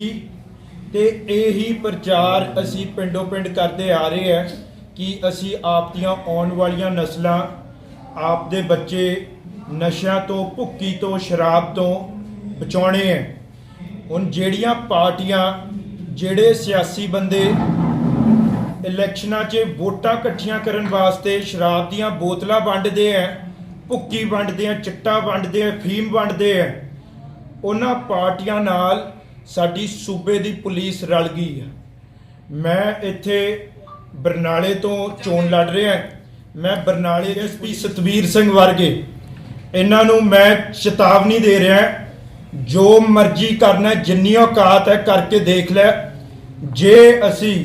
ਤੇ ਇਹੀ ਪ੍ਰਚਾਰ ਅਸੀਂ ਪਿੰਡੋਂ ਪਿੰਡ ਕਰਦੇ ਆ ਰਹੇ ਹਾਂ ਕਿ ਅਸੀਂ ਆਪ ਦੀਆਂ ਆਉਣ ਵਾਲੀਆਂ ਨਸਲਾਂ, ਆਪ ਦੇ ਬੱਚੇ ਨਸ਼ਿਆਂ ਤੋਂ, ਭੁੱਕੀ ਤੋਂ, ਸ਼ਰਾਬ ਤੋਂ ਬਚਾਉਣੇ ਹੈ ਹੁਣ ਜਿਹੜੀਆਂ ਪਾਰਟੀਆਂ, ਜਿਹੜੇ ਸਿਆਸੀ ਬੰਦੇ ਇਲੈਕਸ਼ਨਾਂ 'ਚ ਵੋਟਾਂ ਇਕੱਠੀਆਂ ਕਰਨ ਵਾਸਤੇ ਸ਼ਰਾਬ ਦੀਆਂ ਬੋਤਲਾਂ ਵੰਡਦੇ ਆ, ਭੁੱਕੀ ਵੰਡਦੇ ਆ, ਚਿੱਟਾ ਵੰਡਦੇ ਆ, ਫੀਮ ਵੰਡਦੇ ਆ, ਉਹਨਾਂ ਪਾਰਟੀਆਂ ਨਾਲ ਸਾਡੀ ਸੂਬੇ ਦੀ ਪੁਲਿਸ ਰਲ ਗਈ ਹੈ ਮੈਂ ਇੱਥੇ ਬਰਨਾਲੇ ਤੋਂ ਚੋਣ ਲੜ ਰਿਹਾ ਮੈਂ ਬਰਨਾਲੇ ਐਸਪੀ ਸਤਵੀਰ ਸਿੰਘ ਵਰਗੇ। ਇਹਨਾਂ ਨੂੰ ਮੈਂ ਚੇਤਾਵਨੀ ਦੇ ਰਿਹਾ ਜੋ ਮਰਜ਼ੀ ਕਰਨਾ ਜਿੰਨੀ ਔਕਾਤ ਹੈ ਕਰਕੇ ਦੇਖ ਲੈ। ਜੇ ਅਸੀਂ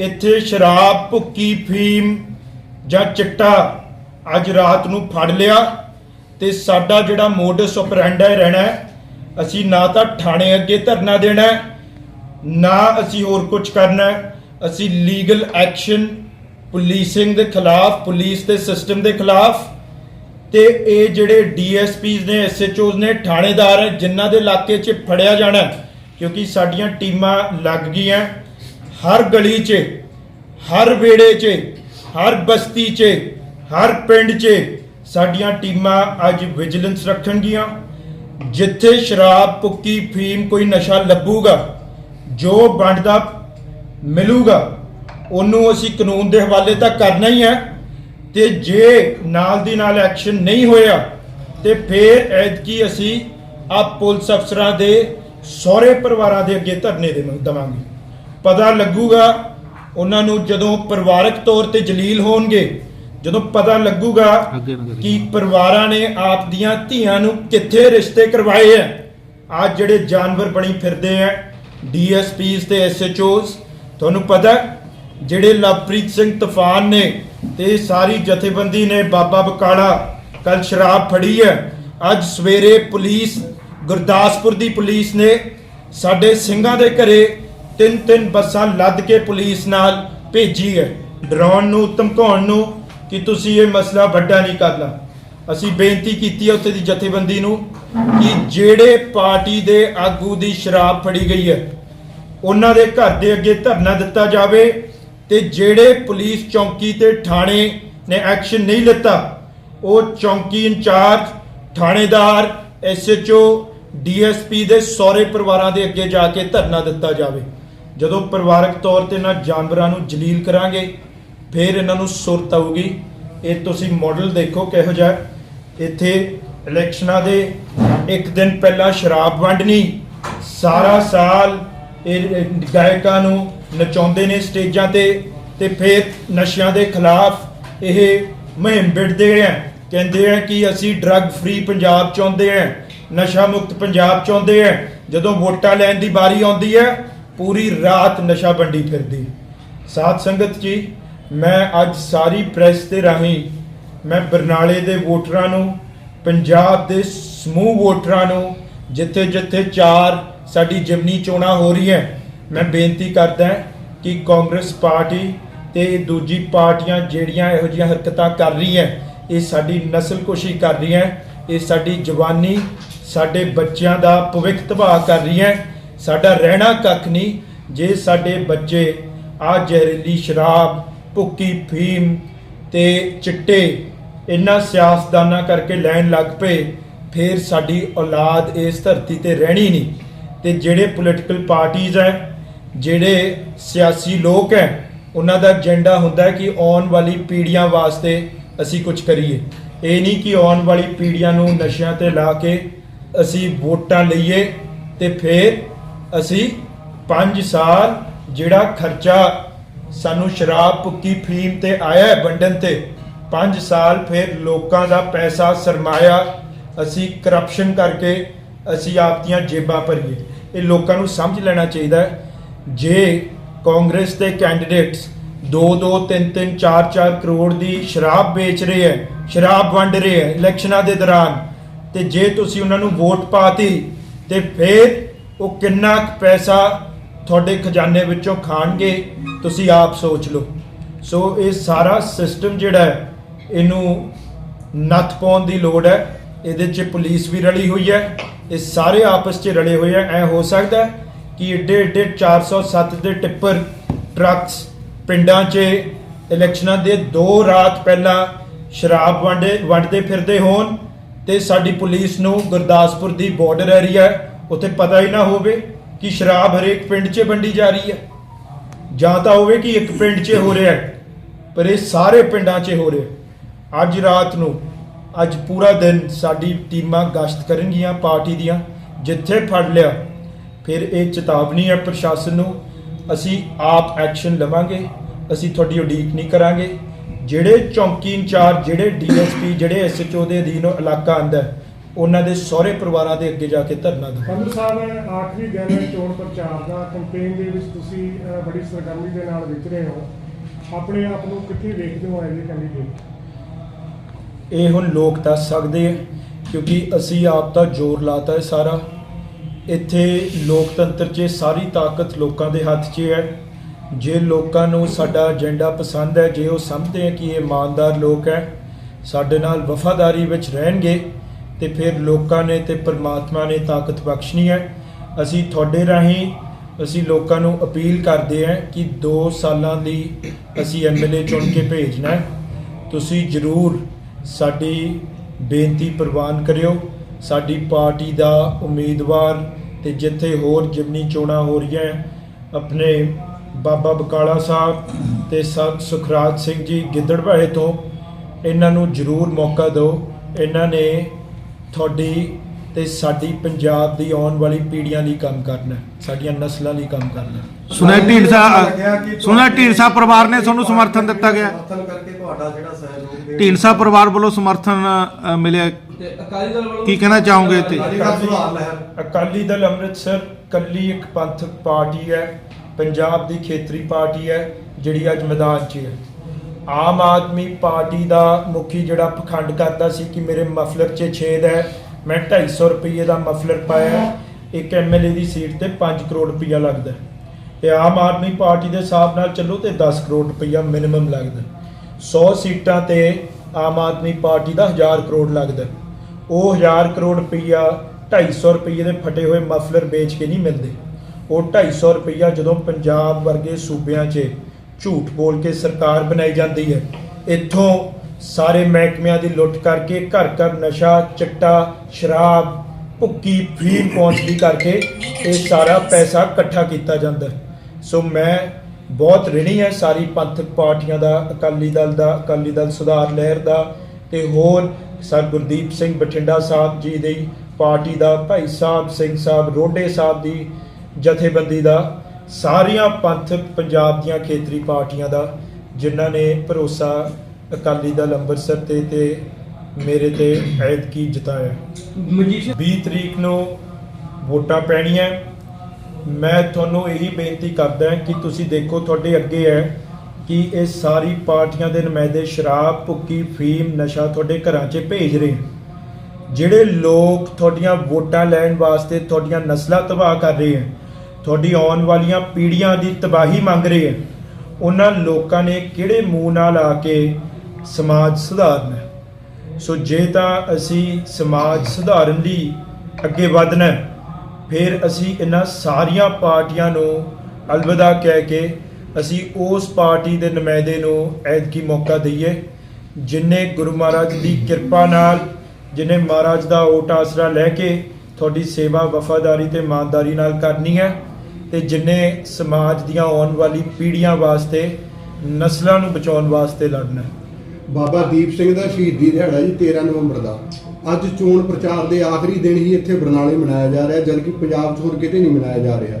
ਇੱਥੇ ਸ਼ਰਾਬ ਭੁੱਕੀ ਫੀਮ ਜਾਂ ਚਿੱਟਾ ਅੱਜ ਰਾਤ ਨੂੰ ਫੜ ਲਿਆ ਤੇ ਸਾਡਾ ਜਿਹੜਾ ਮੋਡਸ ਆਪਰੈਂਡਾ ਰਹਿਣਾ ਹੈ, ਅਸੀਂ ਨਾ ਤਾਂ ਥਾਣੇ ਅੱਗੇ ਧਰਨਾ ਦੇਣਾ ਹੈ, ਨਾ ਅਸੀਂ ਹੋਰ ਕੁਝ ਕਰਨਾ ਹੈ। ਅਸੀਂ ਲੀਗਲ ਐਕਸ਼ਨ ਪੁਲਿਸਿੰਗ ਦੇ ਖਿਲਾਫ ਪੁਲਿਸ ਦੇ ਸਿਸਟਮ ਦੇ ਖਿਲਾਫ ਤੇ ਇਹ ਜਿਹੜੇ ਡੀਐਸਪੀਸ ਨੇ ਐਸਐਚਓਸ ਨੇ ਥਾਣੇਦਾਰ ਹੈ ਜਿਨ੍ਹਾਂ ਦੇ ਇਲਾਕੇ 'ਚ ਫੜਿਆ ਜਾਣਾ ਹੈ, ਕਿਉਂਕਿ ਸਾਡੀਆਂ ਟੀਮਾਂ ਲੱਗ ਗਈਆਂ ਹਰ ਗਲੀ 'ਚ ਹਰ ਵਿਹੜੇ 'ਚ ਹਰ ਬਸਤੀ 'ਚ ਹਰ ਪਿੰਡ 'ਚ ਸਾਡੀਆਂ ਟੀਮਾਂ ਅੱਜ ਵਿਜੀਲੈਂਸ ਰੱਖਣਗੀਆਂ ਜਿੱਥੇ ਸ਼ਰਾਬ ਪੁੱਕੀ ਫੀਮ ਕੋਈ ਨਸ਼ਾ ਲੱਭੂਗਾ, ਜੋ ਵੰਡਦਾ ਮਿਲੂਗਾ, ਉਹਨੂੰ ਅਸੀਂ ਕਾਨੂੰਨ ਦੇ ਹਵਾਲੇ ਤਾਂ ਕਰਨਾ ਹੀ ਹੈ। ਤੇ ਜੇ ਨਾਲ ਦੀ ਨਾਲ ਐਕਸ਼ਨ ਨਹੀਂ ਹੋਇਆ, ਤੇ ਫਿਰ ਐਤਕੀ ਅਸੀਂ ਆ ਪੁਲਿਸ ਅਫਸਰਾਂ ਦੇ ਸਹੁਰੇ ਪਰਿਵਾਰਾਂ ਦੇ ਅੱਗੇ ਧਰਨੇ ਦੇ ਦਵਾਂਗੇ। ਪਤਾ ਲੱਗੂਗਾ ਉਹਨਾਂ ਨੂੰ ਜਦੋਂ ਪਰਿਵਾਰਕ ਤੌਰ ਤੇ ਜਲੀਲ ਹੋਣਗੇ ਜਦੋਂ ਪਤਾ ਲੱਗੂਗਾ। ਕਿ ਪਰਿਵਾਰਾਂ ਨੇ ਆਪ ਦੀਆਂ ਧੀਆਂ ਨੂੰ ਕਿੱਥੇ ਰਿਸ਼ਤੇ ਕਰਵਾਏ ਆ ਅੱਜ ਜਿਹੜੇ ਜਾਨਵਰ ਬਣੀ ਫਿਰਦੇ ਆ ਡੀਐਸਪੀਸ ਤੇ ਐਸਐਚਓਸ ਤੁਹਾਨੂੰ ਪਤਾ ਜਿਹੜੇ ਲਵਪ੍ਰੀਤ ਸਿੰਘ ਤੂਫਾਨ ਨੇ ਤੇ ਸਾਰੀ ਜਥੇਬੰਦੀ ਨੇ ਬਾਬਾ ਬਕਾਲਾ ਕੱਲ ਸ਼ਰਾਬ ਫੜੀ ਹੈ ਅੱਜ ਸਵੇਰੇ ਪੁਲਿਸ ਗੁਰਦਾਸਪੁਰ ਦੀ ਪੁਲਿਸ ਨੇ ਸਾਡੇ ਸਿੰਘਾਂ ਦੇ ਘਰੇ ਤਿੰਨ ਤਿੰਨ ਬੱਸਾਂ ਲੱਦ ਕੇ ਪੁਲਿਸ ਨਾਲ ਭੇਜੀ ਹੈ ਡਰਾਉਣ ਨੂੰ ਧਮਕਾਉਣ ਨੂੰ ਕਿ ਤੁਸੀਂ ਇਹ ਮਸਲਾ ਵੱਡਾ ਨਹੀਂ ਕਰਨਾ। ਅਸੀਂ ਬੇਨਤੀ ਕੀਤੀ ਹੈ ਉੱਥੇ ਦੀ ਜਥੇਬੰਦੀ ਨੂੰ ਕਿ ਜਿਹੜੇ ਪਾਰਟੀ ਦੇ ਆਗੂ ਦੀ ਸ਼ਰਾਬ ਫੜੀ ਗਈ ਹੈ, ਉਹਨਾਂ ਦੇ ਘਰ ਦੇ ਅੱਗੇ ਧਰਨਾ ਦਿੱਤਾ ਜਾਵੇ ਤੇ ਜਿਹੜੇ ਪੁਲਿਸ ਚੌਂਕੀ ਤੇ ਥਾਣੇ ਨੇ ਐਕਸ਼ਨ ਨਹੀਂ ਲਿੱਤਾ, ਉਹ ਚੌਂਕੀ ਇੰਚਾਰਜ, ਥਾਣੇਦਾਰ, ਐਸਐਚਓ, ਡੀਐਸਪੀ ਦੇ ਸਹੁਰੇ ਪਰਿਵਾਰਾਂ ਦੇ ਅੱਗੇ ਜਾ ਕੇ ਧਰਨਾ ਦਿੱਤਾ ਜਾਵੇ। ਜਦੋਂ ਪਰਿਵਾਰਕ ਤੌਰ ਤੇ ਨਾ ਜਾਨਵਰਾਂ ਨੂੰ ਜਲੀਲ ਕਰਾਂਗੇ ਫਿਰ ਇਹਨਾਂ ਨੂੰ ਸੁਰਤ ਆਊਗੀ। ਇਹ ਤੁਸੀਂ ਮਾਡਲ ਦੇਖੋ ਕਿਹੋ ਜਿਹਾ। ਇੱਥੇ ਇਲੈਕਸ਼ਨਾਂ ਦੇ ਇੱਕ ਦਿਨ ਪਹਿਲਾਂ ਸ਼ਰਾਬ ਵੰਡਣੀ। ਸਾਰਾ ਸਾਲ ਇਹ ਗਾਇਕਾਂ ਨੂੰ ਨਚਾਉਂਦੇ ਨੇ ਸਟੇਜਾਂ ਤੇ ਤੇ ਫਿਰ ਨਸ਼ਿਆਂ ਦੇ ਖਿਲਾਫ ਇਹ ਮੁਹਿੰਮ ਵਿੱਢਦੇ ਆ। ਕਹਿੰਦੇ ਆ ਕਿ ਅਸੀਂ ਡਰੱਗ ਫ੍ਰੀ ਪੰਜਾਬ ਚਾਹੁੰਦੇ ਆ। ਨਸ਼ਾ ਮੁਕਤ ਪੰਜਾਬ ਚਾਹੁੰਦੇ ਆ। ਜਦੋਂ ਵੋਟਾਂ ਲੈਣ ਦੀ ਵਾਰੀ ਆਉਂਦੀ ਹੈ ਪੂਰੀ ਰਾਤ ਨਸ਼ਾ ਵੰਡੀ ਫਿਰਦੀ। ਸਾਧ ਸੰਗਤ ਜੀ ਮੈਂ ਅੱਜ ਸਾਰੀ ਪ੍ਰੈਸ ਦੇ ਰਾਹੀਂ, ਮੈਂ ਬਰਨਾਲੇ ਦੇ ਵੋਟਰਾਂ ਨੂੰ, ਪੰਜਾਬ ਦੇ ਸਮੂਹ ਵੋਟਰਾਂ ਨੂੰ ਜਿੱਥੇ ਜਿੱਥੇ ਚਾਰ ਸਾਡੀ ਜਿਮਨੀ ਚੋਣਾਂ ਹੋ ਰਹੀ ਹੈ ਮੈਂ ਬੇਨਤੀ ਕਰਦਾ ਕਿ ਕਾਂਗਰਸ ਪਾਰਟੀ ਤੇ ਦੂਜੀ ਪਾਰਟੀਆਂ ਜਿਹੜੀਆਂ ਇਹੋ ਜਿਹੀਆਂ ਹਰਕਤਾਂ ਕਰ ਰਹੀਆਂ, ਇਹ ਸਾਡੀ ਨਸਲਕੁਸ਼ੀ ਕਰ ਰਹੀਆਂ, ਇਹ ਸਾਡੀ ਜਵਾਨੀ, ਸਾਡੇ ਬੱਚਿਆਂ ਦਾ ਭਵਿੱਖ ਤਬਾਹ ਕਰ ਰਹੀਆਂ, ਸਾਡਾ ਰਹਿਣਾ ਕੱਖ ਨਹੀਂ, ਜੇ ਸਾਡੇ ਬੱਚੇ ਆ ਜ਼ਹਿਰੀਲੀ ਸ਼ਰਾਬ ਭੁੱਕੀ ਫੀਮ ਤੇ ਚਿੱਟੇ ਇਹਨਾਂ ਸਿਆਸਤਦਾਨਾਂ ਕਰਕੇ ਲੈਣ ਲੱਗ ਪਏ। ਫਿਰ ਸਾਡੀ ਔਲਾਦ ਇਸ ਧਰਤੀ ਤੇ ਰਹਿਣੀ ਨਹੀਂ। ਤੇ ਜਿਹੜੇ ਪੋਲੀਟੀਕਲ ਪਾਰਟੀਆਂ ਹੈ, ਜਿਹੜੇ ਸਿਆਸੀ ਲੋਕ ਹੈ, ਉਹਨਾਂ ਦਾ ਏਜੰਡਾ ਹੁੰਦਾ ਹੈ ਕਿ ਆਉਣ ਵਾਲੀ ਪੀੜ੍ਹੀਆਂ ਵਾਸਤੇ ਅਸੀਂ ਕੁਝ ਕਰੀਏ। ਇਹ ਨਹੀਂ ਕਿ ਆਉਣ ਵਾਲੀ ਪੀੜ੍ਹੀਆਂ ਨੂੰ ਨਸ਼ਿਆਂ ਤੇ ਲਾ ਕੇ ਅਸੀਂ ਵੋਟਾਂ ਲਈਏ ਤੇ ਫਿਰ ਅਸੀਂ 5 ਸਾਲ ਜਿਹੜਾ ਖਰਚਾ ਸਾਨੂੰ ਸ਼ਰਾਬ ਪੁੱਕੀ ਫੀਮ ਤੇ ਆਇਆ ਹੈ ਵੰਡਣ ਤੇ। 5 ਸਾਲ ਫਿਰ ਲੋਕਾਂ ਦਾ ਪੈਸਾ ਸਰਮਾਇਆ। ਅਸੀਂ ਕਰਪਸ਼ਨ ਕਰਕੇ ਅਸੀਂ ਆਪ ਦੀਆਂ ਜੇਬਾਂ ਭਰੀਏ। ਇਹ ਲੋਕਾਂ ਨੂੰ ਸਮਝ ਲੈਣਾ ਚਾਹੀਦਾ ਜੇ ਕਾਂਗਰਸ ਦੇ ਕੈਂਡੀਡੇਟਸ 2 2 3 3 4 4 ਕਰੋੜ ਦੀ ਸ਼ਰਾਬ ਵੇਚ ਰਹੇ ਹੈ, ਸ਼ਰਾਬ ਵੰਡ ਰਹੇ ਹੈ ਇਲੈਕਸ਼ਨਾਂ ਦੇ ਦੌਰਾਨ, ਤੇ ਜੇ ਤੁਸੀਂ ਉਹਨਾਂ ਨੂੰ ਵੋਟ ਪਾਤੀ, ਤੇ ਫਿਰ ਉਹ ਕਿੰਨਾ ਕੁ ਪੈਸਾ ਤੁਹਾਡੇ ਖਜ਼ਾਨੇ ਵਿੱਚੋਂ ਖਾਣਗੇ, ਤੁਸੀਂ ਆਪ ਸੋਚ ਲਓ। ਸੋ ਇਹ ਸਾਰਾ ਸਿਸਟਮ ਜਿਹੜਾ ਹੈ, ਇਹਨੂੰ ਨੱਥ ਪਾਉਣ ਦੀ ਲੋੜ ਹੈ। ਇਹਦੇ 'ਚ ਪੁਲਿਸ ਵੀ ਰਲੀ ਹੋਈ ਹੈ। ਇਹ ਸਾਰੇ ਆਪਸ 'ਚ ਰਲੇ ਹੋਏ ਹੈ। ਐ ਹੋ ਸਕਦਾ ਕਿ ਏਡੇ ਏਡੇ 407 ਦੇ ਟਿੱਪਰ ਟਰੱਕਸ ਪਿੰਡਾਂ 'ਚ ਇਲੈਕਸ਼ਨਾਂ ਦੇ ਦੋ ਰਾਤ ਪਹਿਲਾਂ ਸ਼ਰਾਬ ਵੰਡੇ, ਵੰਡਦੇ ਫਿਰਦੇ ਹੋਣ ਤੇ ਸਾਡੀ ਪੁਲਿਸ ਨੂੰ ਗੁਰਦਾਸਪੁਰ ਦੀ ਬਾਰਡਰ ਏਰੀਆ ਉੱਥੇ ਪਤਾ ਹੀ ਨਾ ਹੋਵੇ। ਕਿ ਸ਼ਰਾਬ ਹਰੇਕ ਪਿੰਡ 'ਚ ਵੰਡੀ ਜਾ ਰਹੀ ਹੈ। ਜਾਂ ਤਾਂ ਹੋਵੇ ਕਿ ਇੱਕ ਪਿੰਡ 'ਚ ਹੋ ਰਿਹਾ ਪਰ ਇਹ ਸਾਰੇ ਪਿੰਡਾਂ 'ਚ ਹੋ ਰਿਹਾ ਅੱਜ ਰਾਤ ਨੂੰ, ਅੱਜ ਪੂਰਾ ਦਿਨ ਸਾਡੀ ਟੀਮਾਂ ਗਸ਼ਤ ਕਰਨਗੀਆਂ ਪਾਰਟੀ ਦੀਆਂ, ਜਿੱਥੇ ਫੜ ਲਿਆ, ਫਿਰ ਇਹ ਚੇਤਾਵਨੀ ਹੈ ਪ੍ਰਸ਼ਾਸਨ ਨੂੰ, ਅਸੀਂ ਆਪ ਐਕਸ਼ਨ ਲਵਾਂਗੇ, ਅਸੀਂ ਤੁਹਾਡੀ ਉਡੀਕ ਨਹੀਂ ਕਰਾਂਗੇ। ਜਿਹੜੇ ਚੌਂਕੀ ਇੰਚਾਰਜ, ਜਿਹੜੇ ਡੀਐਸਪੀ, ਜਿਹੜੇ ਐਸਐਚਓ ਦੇ ਅਧੀਨ ਇਲਾਕਾ ਆਂਦਾ ਉਹਨਾਂ ਦੇ ਸਹੁਰੇ ਪਰਿਵਾਰਾਂ ਦੇ ਅੱਗੇ ਜਾ ਕੇ ਧਰਨਾ ਦਿਓ। ਪੰਡੂ ਸਾਹਿਬ ਆਖਰੀ ਦਿਨ ਹੈ ਚੋਣ ਪ੍ਰਚਾਰ ਦਾ। ਕੈਂਪੇਨ ਦੇ ਵਿੱਚ ਤੁਸੀਂ ਅਹ, ਬੜੀ ਸਰਗਰਮੀ ਦੇ ਨਾਲ ਵਿਚ ਰਹੇ ਹੋ। ਆਪਣੇ ਆਪ ਨੂੰ ਕਿੱਥੇ ਵੇਖਦੇ ਹੋ ਐਜ਼ ਕੈਂਡੀਡੇਟ ਇਹ ਹੁਣ ਲੋਕ ਦੱਸ ਸਕਦੇ ਆ ਕਿਉਂਕਿ ਅਸੀਂ ਆਪ ਤਾਂ ਜ਼ੋਰ ਲਾਤਾ ਹੈ ਸਾਰਾ। ਇੱਥੇ ਲੋਕਤੰਤਰ 'ਚ ਸਾਰੀ ਤਾਕਤ ਲੋਕਾਂ ਦੇ ਹੱਥ 'ਚ ਹੈ। ਜੇ ਲੋਕਾਂ ਨੂੰ ਸਾਡਾ ਏਜੰਡਾ ਪਸੰਦ ਹੈ ਜੇ ਉਹ ਸਮਝਦੇ ਆ ਕਿ ਇਹ ਇਮਾਨਦਾਰ ਲੋਕ ਹੈ ਸਾਡੇ ਨਾਲ ਵਫਾਦਾਰੀ ਵਿੱਚ ਰਹਿਣਗੇ ਤੇ ਫਿਰ ਲੋਕਾਂ ਨੇ ਤੇ ਪਰਮਾਤਮਾ ਨੇ ਤਾਕਤ ਬਖਸ਼ਣੀ ਹੈ। ਅਸੀਂ ਤੁਹਾਡੇ ਰਾਹੀਂ ਅਸੀਂ ਲੋਕਾਂ ਨੂੰ ਅਪੀਲ ਕਰਦੇ ਹਾਂ ਕਿ 2 ਸਾਲਾਂ ਲਈ ਅਸੀਂ ਐਮਐਲਏ ਚੁਣ ਕੇ ਭੇਜਣਾ ਹੈ। ਤੁਸੀਂ ਜਰੂਰ ਸਾਡੀ ਬੇਨਤੀ ਪ੍ਰਵਾਨ ਕਰਿਓ। ਸਾਡੀ ਪਾਰਟੀ ਦਾ ਉਮੀਦਵਾਰ ਤੇ ਜਿੱਥੇ ਹੋਰ ਜਿਮਨੀ ਚੋਣਾਂ ਹੋ ਰਹੀਆਂ ਆਪਣੇ ਬਾਬਾ ਬਕਾਲਾ ਸਾਹਿਬ ਤੇ ਸਤ ਸੁਖਰਾਜ ਸਿੰਘ ਜੀ ਗਿੱਦੜਬਾਹੇ ਤੋਂ, ਇਹਨਾਂ ਨੂੰ ਜਰੂਰ ਮੌਕਾ ਦਿਓ। ਇਹਨਾਂ ਨੇ ਤੁਹਾਡੀ ਤੇ ਸਾਡੀ ਪੰਜਾਬ ਦੀ ਆਉਣ ਵਾਲੀ ਪੀੜ੍ਹੀਆਂ ਲਈ ਕੰਮ ਕਰਨਾ ਹੈ, ਸਾਡੀਆਂ ਨਸਲਾਂ ਲਈ ਕੰਮ ਕਰਨਾ ਹੈ। ਸੁਣਿਆ ਢੀਂਡਸਾ ਸੁਣਿਆ ਢੀਂਡਸਾ ਪਰਿਵਾਰ ਨੇ ਤੁਹਾਨੂੰ ਸਮਰਥਨ ਦਿੱਤਾ ਗਿਆ? ਸਮਰਥਨ ਕਰਕੇ ਤੁਹਾਡਾ ਜਿਹੜਾ ਸਹਿਯੋਗ ਦੇ ਢੀਂਡਸਾ ਪਰਿਵਾਰ ਵੱਲੋਂ ਸਮਰਥਨ ਅ, ਮਿਲਿਆ। ਤੇ ਅਕਾਲੀ ਦਲ ਵੱਲੋਂ ਕੀ ਕਹਿਣਾ ਚਾਹੋਗੇ ਤੇ? ਅਕਾਲੀ ਦਲ ਸੁਧਾਰ ਲਹਿਰ। ਅਕਾਲੀ ਦਲ ਅੰਮ੍ਰਿਤਸਰ ਕੱਲੀ ਇੱਕ ਪੰਥਕ ਪਾਰਟੀ ਹੈ ਪੰਜਾਬ ਦੀ ਖੇਤਰੀ ਪਾਰਟੀ ਹੈ ਜਿਹੜੀ ਅੱਜ ਮੈਦਾਨ 'ਚ ਹੈ। ਆਮ ਆਦਮੀ ਪਾਰਟੀ ਦਾ ਮੁਖੀ ਜਿਹੜਾ ਪਖੰਡ ਕਰਦਾ ਸੀ ਕਿ ਮੇਰੇ ਮਫਲਰ 'ਚ ਛੇਦ ਹੈ, ਮੈਂ 250 ਰੁਪਏ ਦਾ ਮਫਲਰ ਪਾਇਆ ਹੈ। ਇੱਕ ਐਮਐਲਏ ਦੀ ਸੀਟ ਤੇ 5 ਕਰੋੜ ਰੁਪਇਆ ਲੱਗਦਾ ਹੈ। ਤੇ ਆਮ ਆਦਮੀ ਪਾਰਟੀ ਦੇ ਹਿਸਾਬ ਨਾਲ ਚੱਲੋ ਤੇ 10 ਕਰੋੜ ਰੁਪਇਆ ਮਿਨੀਮਮ ਲੱਗਦਾ ਹੈ। 100 ਸੀਟਾਂ ਤੇ ਆਮ ਆਦਮੀ ਪਾਰਟੀ ਦਾ 1000 ਕਰੋੜ ਲੱਗਦਾ ਉਹ 1000 ਕਰੋੜ ਰੁਪਈਆ 250 ਰੁਪਈਏ ਦੇ ਫਟੇ ਹੋਏ ਮਫਲਰ ਵੇਚ ਕੇ ਨਹੀਂ ਮਿਲਦੇ ਉਹ 250 ਰੁਪਈਆ ਜਦੋਂ ਪੰਜਾਬ ਵਰਗੇ ਸੂਬਿਆਂ 'ਚ ਝੂਠ ਬੋਲ ਕੇ ਸਰਕਾਰ ਬਣਾਈ ਜਾਂਦੀ ਹੈ। ਇੱਥੋਂ ਸਾਰੇ ਮਹਿਕਮਿਆਂ ਦੀ ਲੁੱਟ ਕਰਕੇ ਘਰ ਘਰ ਨਸ਼ਾ, ਚਿੱਟਾ, ਸ਼ਰਾਬ, ਭੁੱਕੀ ਫੀਮ ਪਹੁੰਚਦੀ ਕਰਕੇ ਇਹ ਸਾਰਾ ਪੈਸਾ ਇਕੱਠਾ ਕੀਤਾ ਜਾਂਦਾ ਸੋ ਮੈਂ ਬਹੁਤ ਰਿਣੀ ਹੈ ਸਾਰੀ ਪੰਥਕ ਪਾਰਟੀਆਂ ਦਾ, ਅਕਾਲੀ ਦਲ ਦਾ, ਅਕਾਲੀ ਦਲ ਸੁਧਾਰ ਲਹਿਰ ਦਾ ਤੇ ਹੋਰ ਸਰ ਗੁਰਦੀਪ ਸਿੰਘ ਬਠਿੰਡਾ ਸਾਹਿਬ ਜੀ ਦੀ ਪਾਰਟੀ ਦਾ, ਭਾਈ ਸਾਹਿਬ ਸਿੰਘ ਸਾਹਿਬ, ਰੋਡੇ ਸਾਹਿਬ ਦੀ ਜਥੇਬੰਦੀ ਦਾ ਸਾਰੀਆਂ ਪੰਥਕ ਪੰਜਾਬ ਦੀਆਂ ਖੇਤਰੀ ਪਾਰਟੀਆਂ ਦਾ ਜਿਨ੍ਹਾਂ ਨੇ ਭਰੋਸਾ ਅਕਾਲੀ ਦਲ ਅੰਮ੍ਰਿਤਸਰ ਤੇ ਤੇ ਮੇਰੇ ਤੇ ਐਤਕੀ ਜਿਤਾਇਆ ਮਜੀਸ਼ੀਅਨ 20 ਤਰੀਕ ਨੂੰ ਵੋਟਾਂ ਪੈਣੀਆਂ ਮੈਂ ਤੁਹਾਨੂੰ ਇਹੀ ਬੇਨਤੀ ਕਰਦਾ ਕਿ ਤੁਸੀਂ ਦੇਖੋ ਤੁਹਾਡੇ ਅੱਗੇ ਹੈ ਕਿ ਇਹ ਸਾਰੀ ਪਾਰਟੀਆਂ ਦੇ ਨੁਮਾਇੰਦੇ ਸ਼ਰਾਬ ਭੁੱਕੀ ਫੀਮ ਨਸ਼ਾ ਤੁਹਾਡੇ ਘਰਾਂ 'ਚ ਭੇਜ ਰਹੇ। ਜਿਹੜੇ ਲੋਕ ਤੁਹਾਡੀਆਂ ਵੋਟਾਂ ਲੈਣ ਵਾਸਤੇ ਤੁਹਾਡੀਆਂ ਨਸਲਾਂ ਤਬਾਹ ਕਰ ਰਹੇ ਹਨ ਤੁਹਾਡੀ ਆਉਣ ਵਾਲੀਆਂ ਪੀੜ੍ਹੀਆਂ ਦੀ ਤਬਾਹੀ ਮੰਗ ਰਹੇ ਹਨ ਉਹਨਾਂ ਲੋਕਾਂ ਨੇ ਕਿਹੜੇ ਮੂੰਹ ਨਾਲ ਆ ਕੇ ਸਮਾਜ ਸੁਧਾਰਨਾ ਸੋ ਜੇ ਤਾਂ ਅਸੀਂ ਸਮਾਜ ਸੁਧਾਰਨ ਲਈ ਅੱਗੇ ਵਧਣਾ ਫਿਰ ਅਸੀਂ ਇਹਨਾਂ ਸਾਰੀਆਂ ਪਾਰਟੀਆਂ ਨੂੰ ਅਲਵਿਦਾ ਕਹਿ ਕੇ ਅਸੀਂ ਉਸ ਪਾਰਟੀ ਦੇ ਨੁਮਾਇੰਦੇ ਨੂੰ ਐਤਕੀ ਮੌਕਾ ਦਈਏ, ਜਿਨੇ ਗੁਰੂ ਮਹਾਰਾਜ ਦੀ ਕਿਰਪਾ ਨਾਲ, ਜਿਨੇ ਮਹਾਰਾਜ ਦਾ ਓਟ ਆਸਰਾ ਲੈ ਕੇ ਤੁਹਾਡੀ ਸੇਵਾ ਵਫਾਦਾਰੀ ਤੇ ਇਮਾਨਦਾਰੀ ਨਾਲ ਕਰਨੀ ਹੈ। ਤੇ ਜਿਨੇ ਸਮਾਜ ਦੀਆਂ ਆਉਣ ਵਾਲੀ ਪੀੜ੍ਹੀਆਂ ਵਾਸਤੇ ਨਸਲਾਂ ਨੂੰ ਬਚਾਉਣ ਵਾਸਤੇ ਲੜਨਾ ਹੈ। ਬਾਬਾ ਦੀਪ ਸਿੰਘ ਦਾ ਸ਼ਹੀਦੀ ਦਿਹਾੜਾ ਜੀ 13 ਨਵੰਬਰ ਦਾ। ਅੱਜ ਚੋਣ ਪ੍ਰਚਾਰ ਦੇ ਆਖਰੀ ਦਿਨ ਹੀ ਇੱਥੇ ਬਰਨਾਲੇ ਮਨਾਇਆ ਜਾ ਰਿਹਾ ਜਦਕਿ ਪੰਜਾਬ 'ਚ ਹੋਰ ਕਿਤੇ ਨਹੀਂ ਮਨਾਇਆ ਜਾ ਰਿਹਾ।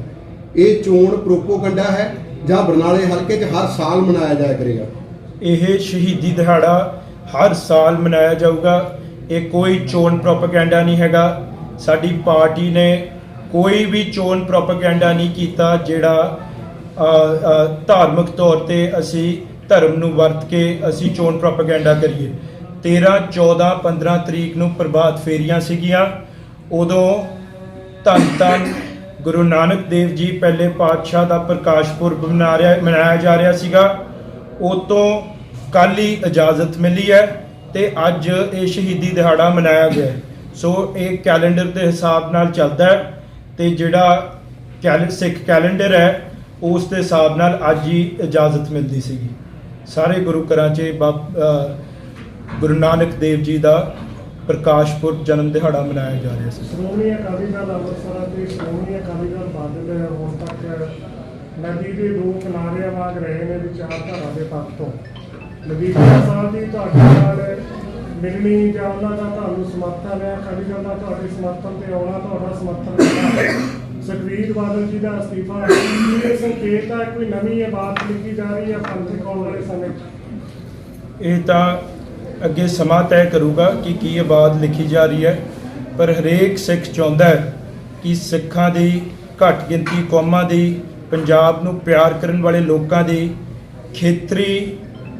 ਇਹ ਚੋਣ ਪ੍ਰੋਪੋਗੰਡਾ ਹੈ ਜਾਂ ਬਰਨਾਲੇ ਹਲਕੇ 'ਚ ਹਰ ਸਾਲ ਮਨਾਇਆ ਜਾਇਆ ਕਰੇਗਾ? ਇਹ ਸ਼ਹੀਦੀ ਦਿਹਾੜਾ ਹਰ ਸਾਲ ਮਨਾਇਆ ਜਾਊਗਾ। ਇਹ ਕੋਈ ਚੋਣ ਪ੍ਰੋਪਗੈਂਡਾ ਨਹੀਂ ਹੈਗਾ। ਸਾਡੀ ਪਾਰਟੀ ਨੇ ਕੋਈ ਵੀ ਚੋਣ ਪ੍ਰੋਪਾਗੈਂਡਾ ਨਹੀਂ ਕੀਤਾ ਜਿਹੜਾ ਧਾਰਮਿਕ ਤੌਰ ਤੇ ਅਸੀਂ ਧਰਮ ਨੂੰ ਵਰਤ ਕੇ ਅਸੀਂ ਚੋਣ ਪ੍ਰੋਪਾਗੈਂਡਾ ਕਰੀਏ। 13 14 15 ਤਰੀਕ ਨੂੰ ਪ੍ਰਭਾਤ ਫੇਰੀਆਂ ਸੀਗੀਆਂ। ਉਦੋਂ ਧੰਨ ਧੰਨ ਗੁਰੂ ਨਾਨਕ ਦੇਵ ਜੀ ਪਹਿਲੇ ਪਾਤਸ਼ਾਹ ਦਾ ਪ੍ਰਕਾਸ਼ ਪੁਰਬ ਮਨਾ ਰਿਹਾ ਮਨਾਇਆ ਜਾ ਰਿਹਾ ਸੀਗਾ। ਉਹ ਤੋਂ ਕੱਲ ਹੀ ਇਜਾਜ਼ਤ ਮਿਲੀ ਹੈ ਤੇ ਅੱਜ ਇਹ ਸ਼ਹੀਦੀ ਦਿਹਾੜਾ ਮਨਾਇਆ ਗਿਆ ਸੋ ਇਹ ਕੈਲੰਡਰ ਦੇ ਹਿਸਾਬ ਨਾਲ ਚੱਲਦਾ ਹੈ। ਤੇ ਜਿਹੜਾ ਸਿੱਖ ਕੈਲੰਡਰ ਹੈ, ਉਸ ਦੇ ਹਿਸਾਬ ਨਾਲ ਅੱਜ ਹੀ ਇਜਾਜ਼ਤ ਮਿਲਦੀ ਸੀਗੀ। ਸਾਰੇ ਗੁਰੂ ਘਰਾਂ 'ਚ ਗੁਰੂ ਨਾਨਕ ਦੇਵ ਜੀ ਦਾ ਪ੍ਰਕਾਸ਼ਪੁਰ ਜਨਮ ਦਿਹਾੜਾ ਮਨਾਇਆ ਜਾ ਰਿਹਾ ਸੀ। ਸ਼੍ਰੋਮਣੀ ਅਕਾਲੀ ਦਲ ਅੰਮ੍ਰਿਤਸਰ ਅਤੇ ਸ਼੍ਰੋਮਣੀ ਅਕਾਲੀ ਦਲ ਬਾਦਲ ਹੁਣ ਤੱਕ ਨਦੀ ਦੇ ਦੋ ਕਿਨਾਰਿਆਂ ਵਾਂਗ ਰਹੇ ਨੇ ਵਿਚਾਰਧਾਰਾ ਦੇ ਪੱਖ ਤੋਂ। ਨਵੀਨ ਸਾਹਿਬ ਦੀ ਤੁਹਾਡੇ ਨਾਲ ਮਿਲਣੀ ਜਾਂ ਉਹਨਾਂ ਦਾ ਤੁਹਾਨੂੰ ਸਮਰਥਨ ਹੈ ਅਕਾਲੀ ਦਾ ਤੁਹਾਡੇ ਸਮਰਥਨ ਤੇ ਆਉਣਾ, ਤੁਹਾਡਾ ਸਮਰਥਨ ਹੈ। ਬਾਦਲ ਜੀ ਦਾ ਅਸਤੀਫਾ ਇਹ ਸੰਕੇਤ ਹੈ, ਕੋਈ ਨਵੀਂ ਇਬਾਦਤ ਲਿਖੀ ਜਾ ਰਹੀ ਹੈ ਪੰਥਕ ਆਉਣ ਵਾਲੇ ਸਮੇਂ? ਇਹ ਤਾਂ ਅੱਗੇ ਸਮਾਂ ਤੈਅ ਕਰੂਗਾ ਕਿ ਕੀ ਆਬਾਦ ਲਿਖੀ ਜਾ ਰਹੀ ਹੈ, ਪਰ ਹਰੇਕ ਸਿੱਖ ਚਾਹੁੰਦਾ ਹੈ ਕਿ ਸਿੱਖਾਂ ਦੀ ਘੱਟ ਗਿਣਤੀ ਕੌਮਾਂ ਦੀ, ਪੰਜਾਬ ਨੂੰ ਪਿਆਰ ਕਰਨ ਵਾਲੇ ਲੋਕਾਂ ਦੀ ਖੇਤਰੀ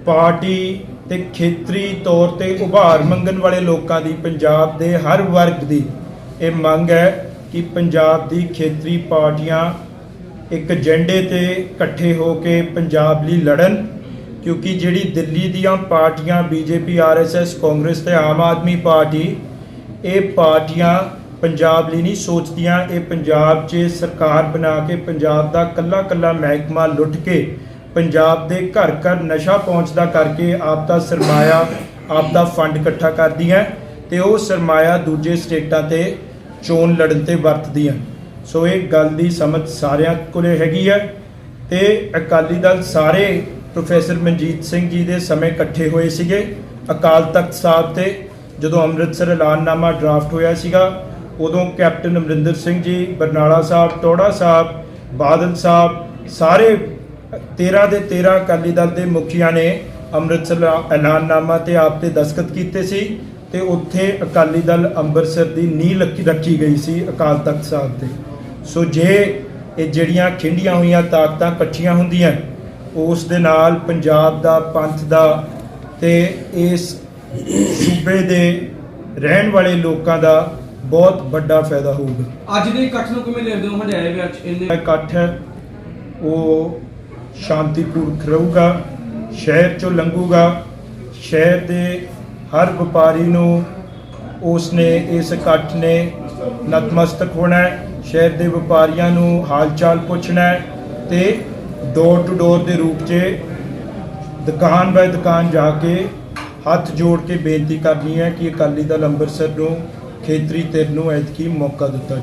ਪਾਰਟੀ ਤੇ ਖੇਤਰੀ ਤੌਰ ਤੇ ਉਭਾਰ ਮੰਗਣ ਵਾਲੇ ਲੋਕਾਂ ਦੀ ਪੰਜਾਬ ਦੇ ਹਰ ਵਰਗ ਦੀ ਇਹ ਮੰਗ ਹੈ ਕਿ ਪੰਜਾਬ ਦੀ ਖੇਤਰੀ ਪਾਰਟੀਆਂ ਇੱਕ ਏਜੰਡੇ ਤੇ ਇਕੱਠੇ ਹੋ ਕੇ ਪੰਜਾਬ ਲਈ ਲੜਨ, ਕਿਉਂਕਿ ਜਿਹੜੀ ਦਿੱਲੀ ਦੀਆਂ ਪਾਰਟੀਆਂ ਬੀਜੇਪੀ, ਆਰਐਸਐਸ, ਕਾਂਗਰਸ ਤੇ ਆਮ ਆਦਮੀ ਪਾਰਟੀ, ਇਹ ਪਾਰਟੀਆਂ ਪੰਜਾਬ ਲਈ ਨਹੀਂ ਸੋਚਦੀਆਂ, ਇਹ ਪੰਜਾਬ 'ਚ ਸਰਕਾਰ ਬਣਾ ਕੇ ਪੰਜਾਬ ਦਾ ਕੱਲਾ ਕੱਲਾ ਮਹਿਕਮਾ ਲੁੱਟ ਕੇ ਪੰਜਾਬ ਦੇ ਘਰ ਘਰ ਨਸ਼ਾ ਪਹੁੰਚਦਾ ਕਰਕੇ ਆਪ ਦਾ ਸਰਮਾਇਆ ਆਪ ਦਾ ਫੰਡ ਇਕੱਠਾ ਕਰਦੀਆਂ ਤੇ ਉਹ ਸਰਮਾਇਆ ਦੂਜੇ ਸਟੇਟਾਂ ਤੇ ਚੋਣ ਲੜਨ ਤੇ ਵਰਤਦੀਆਂ ਸੋ ਇਹ ਗੱਲ ਦੀ ਸਮਝ ਸਾਰਿਆਂ ਕੋਲੇ ਹੈਗੀ ਹੈ ਤੇ ਅਕਾਲੀ ਦਲ ਸਾਰੇ ਪ੍ਰੋਫੈਸਰ ਮਨਜੀਤ ਸਿੰਘ ਜੀ ਦੇ ਸਮੇਂ ਇਕੱਠੇ ਹੋਏ ਸੀਗੇ। ਅਕਾਲ ਤਖਤ ਸਾਹਿਬ ਤੇ ਜਦੋਂ ਅੰਮ੍ਰਿਤਸਰ ਐਲਾਨਨਾਮਾ ਡਰਾਫਟ ਹੋਇਆ ਸੀਗਾ, ਉਦੋਂ ਕੈਪਟਨ ਅਮਰਿੰਦਰ ਸਿੰਘ ਜੀ, ਬਰਨਾਲਾ ਸਾਹਿਬ ਟੋੜਾ ਸਾਹਿਬ, ਬਾਦਲ ਸਾਹਿਬ, ਸਾਰੇ 13 ਦੇ 13 ਅਕਾਲੀ ਦਲ ਦੇ ਮੁਖੀਆਂ ਨੇ ਅੰਮ੍ਰਿਤਸਰ ਐਲਾਨਨਾਮਾ ਤੇ ਆਪ ਤੇ ਦਸਖਤ ਕੀਤੇ ਸੀ ਤੇ ਉੱਥੇ ਅਕਾਲੀ ਦਲ ਅੰਮ੍ਰਿਤਸਰ ਦੀ ਨੀਂਹ ਲੱਗੀ ਰੱਖੀ ਗਈ ਸੀ ਅਕਾਲ ਤਖਤ ਸਾਹਿਬ ਤੇ। ਸੋ ਜੇ ਇਹ ਜਿਹੜੀਆਂ ਖਿੰਡੀਆਂ ਹੋਈਆਂ ਤਾਕਤਾਂ ਇਕੱਠੀਆਂ ਹੁੰਦੀਆਂ ਉਸ ਦੇ ਨਾਲ ਪੰਜਾਬ ਦਾ ਪੰਥ ਦਾ ਤੇ ਇਸ ਸੂਬੇ ਦੇ ਰਹਿਣ ਵਾਲੇ ਲੋਕਾਂ ਦਾ ਬਹੁਤ ਵੱਡਾ ਫਾਇਦਾ ਹੋਊਗਾ। ਅੱਜ ਦੇ ਇਕੱਠ ਨੂੰ ਕਿਵੇਂ ਲੈਂਦੇ ਹੋ? ਹੰਡਾਏ ਵਿੱਚ ਇੰਨੇ ਇਕੱਠ ਉਹ ਸ਼ਾਂਤੀਪੂਰਵਕ ਰਹੂਗਾ, ਸ਼ਹਿਰ ਚੋਂ ਲੰਘੂਗਾ, ਸ਼ਹਿਰ ਦੇ ਹਰ ਵਪਾਰੀ ਨੂੰ ਉਸ ਨੇ ਇਸ ਇਕੱਠ ਨੇ ਨਤਮਸਤਕ ਹੋਣਾ ਹੈ, ਸ਼ਹਿਰ ਦੇ ਵਪਾਰੀਆਂ ਨੂੰ ਹਾਲ ਚਾਲ ਪੁੱਛਣਾ ਹੈ ਤੇ ਡੋਰ ਟੂ ਡੋਰ ਦੇ ਰੂਪ 'ਚ ਦੁਕਾਨ ਬਾਏ ਦੁਕਾਨ ਜਾ ਕੇ ਹੱਥ ਜੋੜ ਕੇ ਬੇਨਤੀ ਕਰਨੀ ਹੈ ਕਿ ਅਕਾਲੀ ਦਲ ਅੰਮ੍ਰਿਤਸਰ ਨੂੰ, ਖੇਤਰੀ ਧਿਰ ਨੂੰ ਐਤਕੀ ਮੌਕਾ ਦਿੱਤਾ